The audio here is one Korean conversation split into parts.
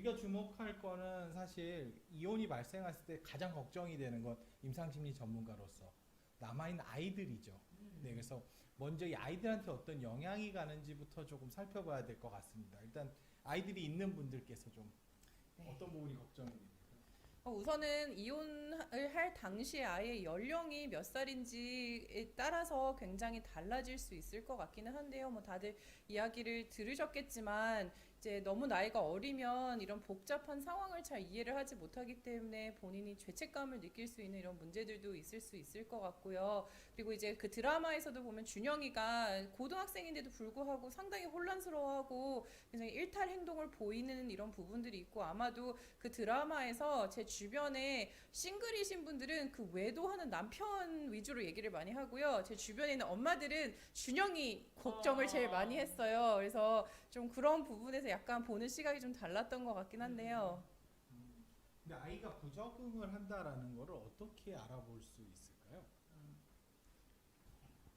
우리가 주목할 거는 사실 이혼이 발생했을 때 가장 걱정이 되는 건 임상심리 전문가로서 남아있는 아이들이죠. 네, 그래서 먼저 이 아이들한테 어떤 영향이 가는지부터 조금 살펴봐야 될 것 같습니다. 일단 아이들이 있는 분들께서 좀 네. 어떤 부분이 걱정이 됩니까? 어, 우선은 이혼을 할 당시에 아이의 연령이 몇 살인지에 따라서 굉장히 달라질 수 있을 것 같기는 한데요. 뭐 다들 이야기를 들으셨겠지만 이제 너무 나이가 어리면 이런 복잡한 상황을 잘 이해를 하지 못하기 때문에 본인이 죄책감을 느낄 수 있는 이런 문제들도 있을 수 있을 것 같고요. 그리고 이제 그 드라마에서도 보면 준영이가 고등학생인데도 불구하고 상당히 혼란스러워하고 굉장히 일탈 행동을 보이는 이런 부분들이 있고 아마도 그 드라마에서 제 주변에 싱글이신 분들은 그 외도하는 남편 위주로 얘기를 많이 하고요. 제 주변에 있는 엄마들은 준영이 걱정을 제일 많이 했어요. 그래서 좀 그런 부분에서 약간 보는 시각이 좀 달랐던 것 같긴 한데요. 음, 근데 아이가 부적응을 한다라는 거를 어떻게 알아볼 수 있을까요?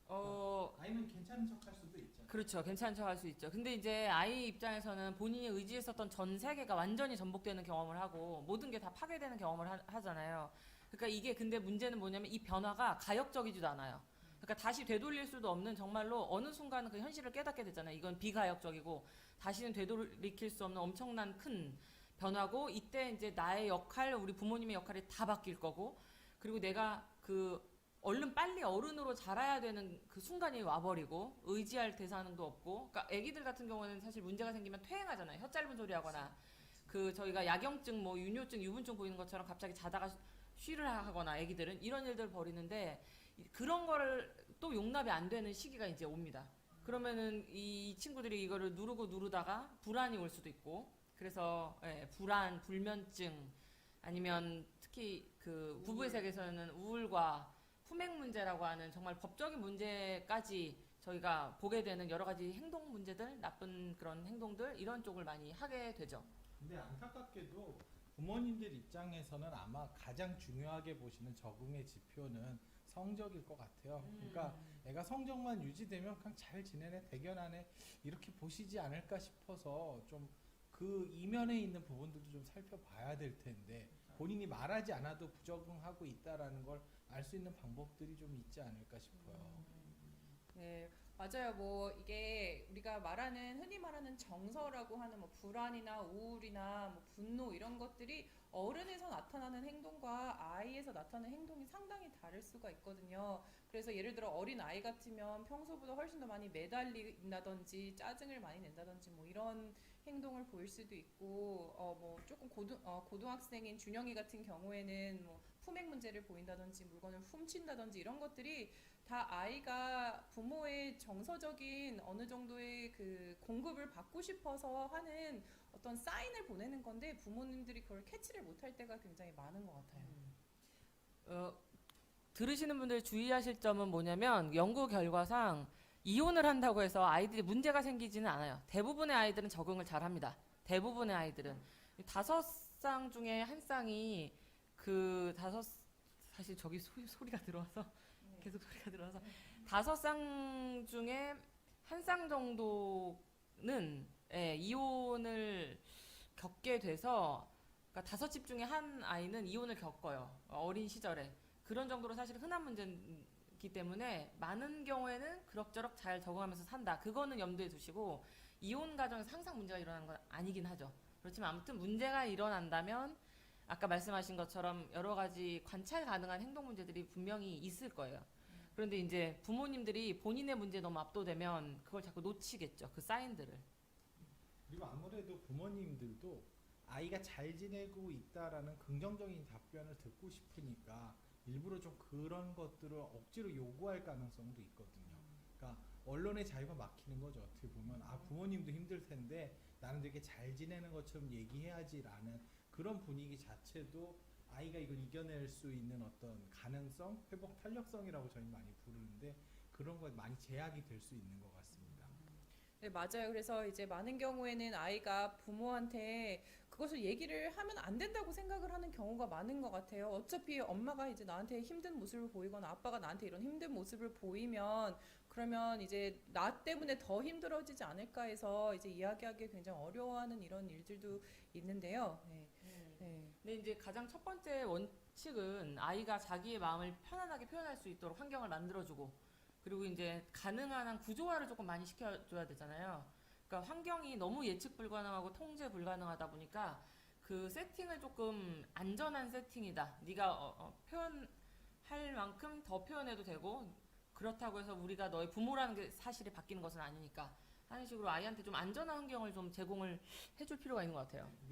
어, 아이는 괜찮은 척 할 수도 있잖아요. 그렇죠. 괜찮은 척 할 수 있죠. 근데 이제 아이 입장에서는 본인이 의지했었던 전 세계가 완전히 전복되는 경험을 하고 모든 게 다 파괴되는 경험을 하, 잖아요 그러니까 이게 근데 문제는 뭐냐면 이 변화가 가역적이지도 않아요. 그러니까 다시 되돌릴 수도 없는 정말로 어느 순간 그 현실을 깨닫게 되잖아요. 이건 비가역적이고 다시는 되돌이킬 수 없는 엄청난 큰 변화고 이때 이제 나의 역할, 우리 부모님의 역할이 다 바뀔 거고 그리고 내가 그 얼른 빨리 어른으로 자라야 되는 그 순간이 와버리고 의지할 대상도 없고 그러니까 아기들 같은 경우는 사실 문제가 생기면 퇴행하잖아요 혀 짧은 소리 하거나 그 저희가 야경증 뭐 윤효증 유분증 보이는 것처럼 갑자기 자다가 쉬를 하거나 아기들은 이런 일들을 벌이는데 이- 그런 거를 또 용납이 안 되는 시기가 이제 옵니다 그러면은 이 친구들이 이거를 누르고 누르다가 불안이 올 수도 있고 그래서 예, 불안 불면증 아니면 특히 그 부부의 세계에서는 우울과 품행 문제라고 하는 정말 법적인 문제까지 저희가 보게 되는 여러 가지 행동 문제들, 나쁜 그런 행동들 이런 쪽을 많이 하게 되죠. 근데 안타깝게도 부모님들 입장에서는 아마 가장 중요하게 보시는 적응의 지표는 성적일 것 같아요. 그러니까 애가 성적만 유지되면 그냥 잘 지내네, 대견하네 이렇게 보시지 않을까 싶어서 좀 그 이면에 있는 부분들도 좀 살펴봐야 될 텐데 본인이 말하지 않아도 부적응하고 있다라는 걸 알 수 있는 방법들이 좀 있지 않을까 싶어요. 네, 맞아요. 뭐 이게 우리가 말하는 흔히 말하는 정서라고 하는 뭐 불안이나 우울이나 뭐 분노 이런 것들이 어른에서 나타나는 행동과 아이에서 나타나는 행동이 상당히 다를 수가 있거든요. 그래서 예를 들어 어린 아이 같으면 평소보다 훨씬 더 많이 매달린다든지 짜증을 많이 낸다든지 뭐 이런 행동을 보일 수도 있고 어 뭐 조금 고등 어 고등학생인 준영이 같은 경우에는 뭐 품행 문제를 보인다든지 물건을 훔친다든지 이런 것들이 다 아이가 부모의 정서적인 어느 정도의 그 공급을 받고 싶어서 하는 어떤 사인을 보내는 건데 부모님들이 그걸 캐치를 못할 때가 굉장히 많은 것 같아요. 어, 들으시는 분들 주의하실 점은 뭐냐면 연구 결과상 이혼을 한다고 해서 아이들이 문제가 생기지는 않아요. 대부분의 아이들은 적응을 잘 합니다. 대부분의 아이들은 다섯 쌍 중에 한 쌍이 그 다섯 사실 저기 소, 소리가 들어와서 계속 소리가 들어와서 다섯 쌍 중에 한 쌍 정도는 예, 이혼을 겪게 돼서 그러니까 다섯 집 중에 한 아이는 이혼을 겪어요 어린 시절에. 그런 정도로 사실 흔한 문제이기 때문에 많은 경우에는 그럭저럭 잘 적응하면서 산다. 그거는 염두에 두시고 이혼 가정에서 항상 문제가 일어나는 건 아니긴 하죠. 그렇지만 아무튼 문제가 일어난다면 아까 말씀하신 것처럼 여러 가지 관찰 가능한 행동 문제들이 분명히 있을 거예요. 그런데 이제 부모님들이 본인의 문제에 너무 압도되면 그걸 자꾸 놓치겠죠. 그 사인들을. 그리고 아무래도 부모님들도 아이가 잘 지내고 있다라는 긍정적인 답변을 듣고 싶으니까 일부러 좀 그런 것들을 억지로 요구할 가능성도 있거든요. 그러니까 언론의 자유가 막히는 거죠. 어떻게 보면 아 부모님도 힘들 텐데 나는 되게 잘 지내는 것처럼 얘기해야지라는 그런 분위기 자체도 아이가 이걸 이겨낼 수 있는 어떤 가능성, 회복 탄력성이라고 저희 많이 부르는데 그런 거 많이 제약이 될 수 있는 것 같습니다. 네, 맞아요. 그래서 이제 많은 경우에는 아이가 부모한테 그것을 얘기를 하면 안 된다고 생각을 하는 경우가 많은 것 같아요. 어차피 엄마가 이제 나한테 힘든 모습을 보이거나 아빠가 나한테 이런 힘든 모습을 보이면 그러면 이제 나 때문에 더 힘들어지지 않을까 해서 이제 이야기하기 굉장히 어려워하는 이런 일들도 있는데요. 네. 네. 근데 이제 가장 첫 번째 원칙은 아이가 자기의 마음을 편안하게 표현할 수 있도록 환경을 만들어주고 그리고 이제 가능한 한 구조화를 조금 많이 시켜줘야 되잖아요. 그러니까 환경이 너무 예측 불가능하고 통제 불가능하다 보니까 그 세팅을 조금 안전한 세팅이다. 네가 어, 어, 표현할 만큼 더 표현해도 되고 그렇다고 해서 우리가 너의 부모라는 게 사실이 바뀌는 것은 아니니까 하는 식으로 아이한테 좀 안전한 환경을 좀 제공을 해줄 필요가 있는 것 같아요.